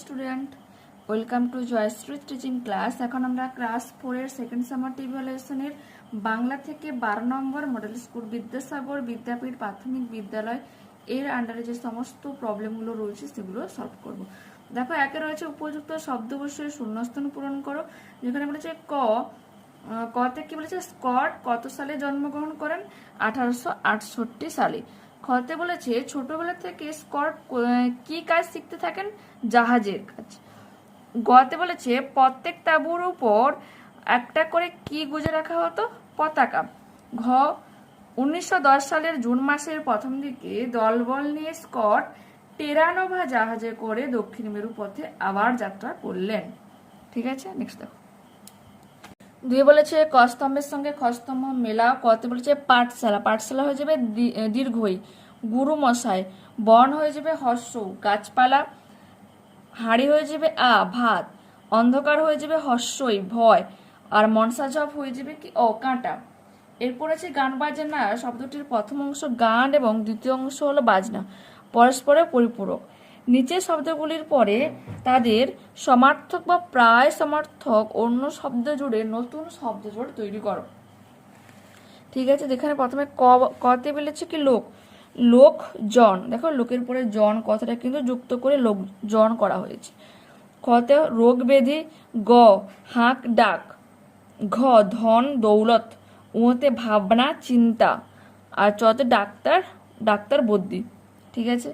Student welcome to Jayashree teaching class এখন আমরা class ফোরের সেকেন্ড সামার টিভিলেশনের বাংলা থেকে বারো নম্বর মডেল স্কুল বিদ্যাসাগর বিদ্যাপীঠ প্রাথমিক বিদ্যালয় এর আন্ডারে যে সমস্ত প্রবলেমগুলো রয়েছে সেগুলো সলভ করব। দেখো, একে রয়েছে উপযুক্ত শব্দ বসে শূন্যস্থান পূরণ করো। যেখানে বলেছে ক কতে কি বলেছে? স্কট কত সালে জন্মগ্রহণ করেন? আঠারোশো আটষট্টি সালে। খতে বলেছে, ছোটবেলা থেকে স্কট কি কাজ শিখতে থাকেন? জাহাজের কাজ। গতে বলেছে, প্রত্যেক তাঁবুর উপর একটা করে কি গুজে রাখা হতো? পতাকা। ঘ, উনিশশো দশ সালের জুন মাসের প্রথম দিকে দলবল নিয়ে স্কট টেরানোভা জাহাজে করে দক্ষিণ মেরু পথে আবার যাত্রা করলেন। ঠিক আছে? নেক্সট দেখো। দুই বলেছে কস্তম্ভের সঙ্গে খস্তম্ভ মেলা, কতে বলেছে পাঠশালা। পাঠশালা হয়ে যাবে দীর্ঘই। গুরু মশাই, বন হয়ে যাবে হর্ষ গাছপালা, হাড়ি হয়ে যাবে আ, ভাত, অন্ধকার হয়ে যাবে হর্ষই ভয়, আর মনসা জপ হয়ে যাবে কি, ও, কাঁটা। এরপর আছে গান বাজনা, শব্দটির প্রথম অংশ গান এবং দ্বিতীয় অংশ হলো বাজনা। পরস্পরের পরিপূরক। নিচের শব্দগুলির পরে তাদের সমার্থক বা প্রায় সমার্থক অন্য শব্দ জুড়ে নতুন শব্দ জোড় তৈরি করো। ঠিক আছে, যেখানে প্রথমে ক কতে বলেছে কি লোক? লোক, জন। দেখো, লোকের পরে জন, কথাটা কিন্তু যুক্ত করে লোক, জন করা হয়েছে। কতে রোগ ব্যাধি গ, হাঁক ডাক, ঘ, ধন, দৌলত, উঁতে ভাবনা, চিন্তা, আর চতে ডাক্তার ডাক্তার বুদ্ধি। ঠিক আছে?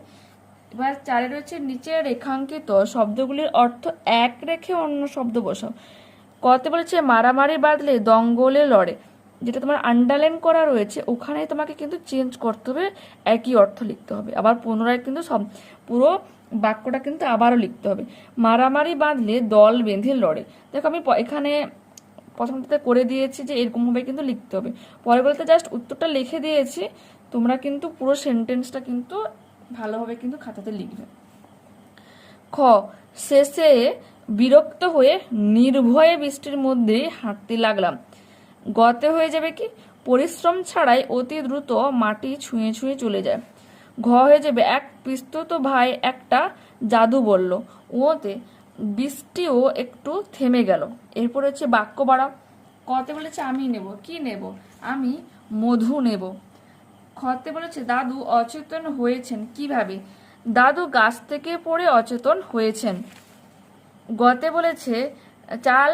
এবার চারে রয়েছে নিচে রেখাঙ্কিত শব্দগুলির অর্থ এক রেখে অন্য শব্দ বসাও। কতে বলেছে, মারামারি বাদলে দঙ্গলে লড়ে। যেটা তোমার আন্ডারলাইন করা রয়েছে ওখানে তোমাকে কিন্তু চেঞ্জ করতে হবে, একই অর্থ লিখতে হবে। আবার পুনরায় কিন্তু সব পুরো বাক্যটা কিন্তু আবারও লিখতে হবে। মারামারি বাঁধলে দল বেঁধে লড়ে। দেখো, আমি এখানে প্রথমটাতে করে দিয়েছি যে এরকমভাবে কিন্তু লিখতে হবে। পরে বলতে জাস্ট উত্তরটা লিখে দিয়েছি, তোমরা কিন্তু পুরো সেন্টেন্সটা কিন্তু ভালোভাবে কিন্তু খাতাতে লিখবে। খ, শেষে বিরক্ত হয়ে নির্ভয়ে বৃষ্টির মধ্যে হাঁটতে লাগলাম। গতে হয়ে যাবে কি? পরিশ্রম ছাড়াই অতি দ্রুত মাটি ছুঁয়ে ছুঁয়ে চলে যায়। ঘ হয়ে যাবে এক পিস্তুত ভাই একটা জাদু বলল। ওতে বৃষ্টিও একটু থেমে গেল। এরপর হচ্ছে বাক্য বাড়াও। কতে বলেছে, আমি নেব। কি নেব? আমি মধু নেব। খতে বলেছে, দাদু অচেতন হয়েছেন। কীভাবে দাদু গাছ থেকে পড়ে অচেতন হয়েছেন। গতে বলেছে, চাল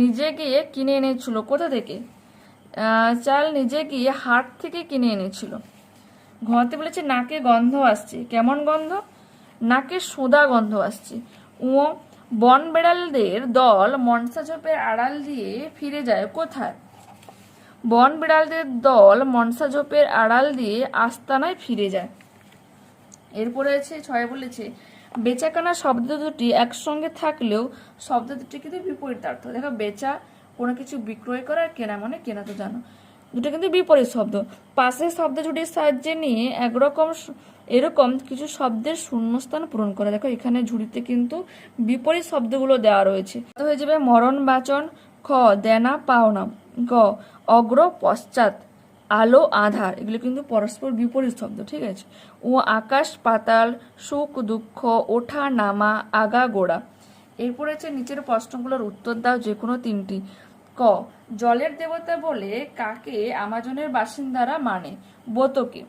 নিজে গিয়ে কিনে এনেছিল। কোথা থেকে? চাল নিজে গিয়ে হাট থেকে কিনে এনেছিল। ঘতে বলেছে, নাকে গন্ধ আসছে। কেমন গন্ধ? নাকে সোদা গন্ধ আসছে। ও বন বেড়ালদের দল মনসা ঝোপের আড়াল দিয়ে ফিরে যায় কোথায়? বন বিড়ালদের দল মনসা ঝোপের আড়াল দিয়ে আস্তানায় ফিরে যায়। এরপরে আছে, ছয় বলেছে, বেচাকেনা শব্দ দুটি একসঙ্গে থাকলেও শব্দ দুটি কিন্তু বিপরীতার্থ। দেখো, বেচা কোনো কিছু বিক্রয় করা আর কেনা মানে কেনা তো জানো। দুটো কিন্তু বিপরীত শব্দ। পাশের শব্দ জুটির সাহায্যে নিয়ে একরকম এরকম কিছু শব্দের শূন্যস্থান পূরণ করা। দেখো, এখানে ঝুড়িতে কিন্তু বিপরীত শব্দগুলো দেওয়া রয়েছে। হয়ে যাবে মরণ বাচন, খ, দেনা, পাওনা, গ অগ্র পশ্চাৎ, আলো আধার, এগুলো কিন্তু পরস্পর বিপরীত শব্দ, ঠিক আছে? ও আকাশ, পাতাল, সুখ, দুঃখ, ওঠা, নামা, আগা, গোড়া। এরপর আছে নিচের প্রশ্নগুলোর উত্তর দাও যে কোনো তিনটি। ক, জলের দেবতা বলে কাকে আমাজনের বাসিন্দারা মানে? বোতকে।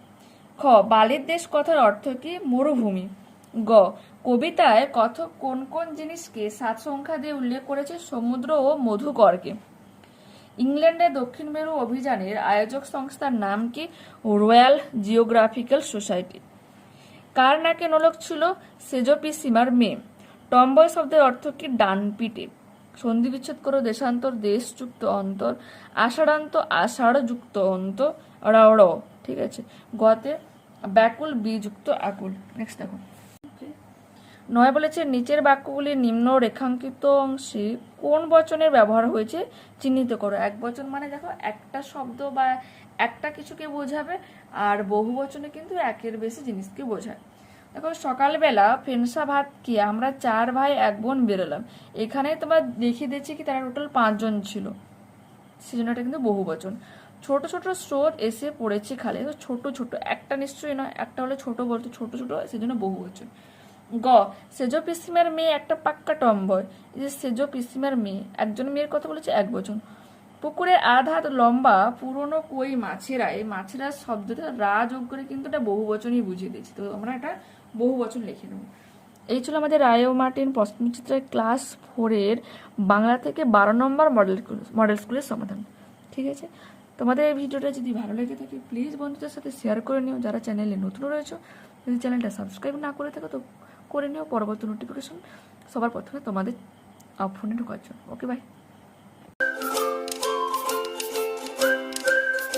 খ, বালির দেশ কথার অর্থ কি? মরুভূমি। গ, কবিতায় কথক কোন কোন জিনিসকে সাত সংখ্যা দিয়ে উল্লেখ করেছে? সমুদ্র ও মধুকরকে। ইংল্যান্ডে দক্ষিণ মেরু অভিযানের আয়োজক সংস্থার নাম কি? Royal geographical society. কার নাকে নলক ছিল সেজোপিসিমার মেয়ে? টম্বয় শব্দের অর্থ কি? ডান পিটে সন্ধি বিচ্ছেদ করো, দেশান্তর দেশ যুক্ত অন্তর, আষাঢ়ান্ত আষাঢ় যুক্ত অন্ত র, ঠিক আছে। গতে ব্যাকুল বি যুক্ত আকুল। নেক্সট দেখো। নয় বলেছে, নিচের বাক্যগুলির নিম্ন রেখাঙ্কিত অংশে কোন বচনের ব্যবহার হয়েছে চিহ্নিত করো। এক বচন মানে দেখো, একটা শব্দ বা একটা কিছুকে বোঝাবে আর বহু বচনে কিন্তু একের বেশি জিনিসকে বোঝায়। দেখো, সকালবেলা ফেনসা ভাত খেয়ে আমরা চার ভাই এক বোন বেরোলাম। এখানে তোমরা দেখিয়ে দিয়েছি কি তারা টোটাল পাঁচজন ছিল। সেজন্য এটা কিন্তু বহু বচন। ছোট ছোট স্রোত এসে পড়েছে খালে। ছোট ছোট, একটা নিশ্চয়ই নয়, একটা হলে ছোট বলতো ছোট ছোট, সেজন্য বহু বচন। গ, সেজ পিসিমার মেয়ে একটা পাক্কা টম্বয়। এই যে সেজ পিসিমার মেয়ে, একজন মেয়ের কথা বলেছে এক বচন। পুকুরের আধ হাত লম্বা, পুরনো কই মাছেরা, এই মাছেরা শব্দটা রা যোগ করে কিন্তু এটা বহু বচনই বুঝিয়ে দিয়েছি। তো আমরা এটা বহু বচন লিখে নেব। এই ছিল আমাদের রায় ও মার্টিন পশ্চিমচিত্রের ক্লাস ফোরের বাংলা থেকে বারো নম্বর মডেল মডেল স্কুলের সমাধান। ঠিক আছে? তোমাদের এই ভিডিওটা যদি ভালো লেগে থাকে প্লিজ বন্ধুদের সাথে শেয়ার করে নিও। যারা চ্যানেলে নতুন রয়েছে যদি চ্যানেলটা সাবস্ক্রাইব না করে থাকো তো করে নিও। পরবর্তী নোটিফিকেশন সবার প্রথমে তোমাদের ফোনে ঢোকার জন্য। Okay bye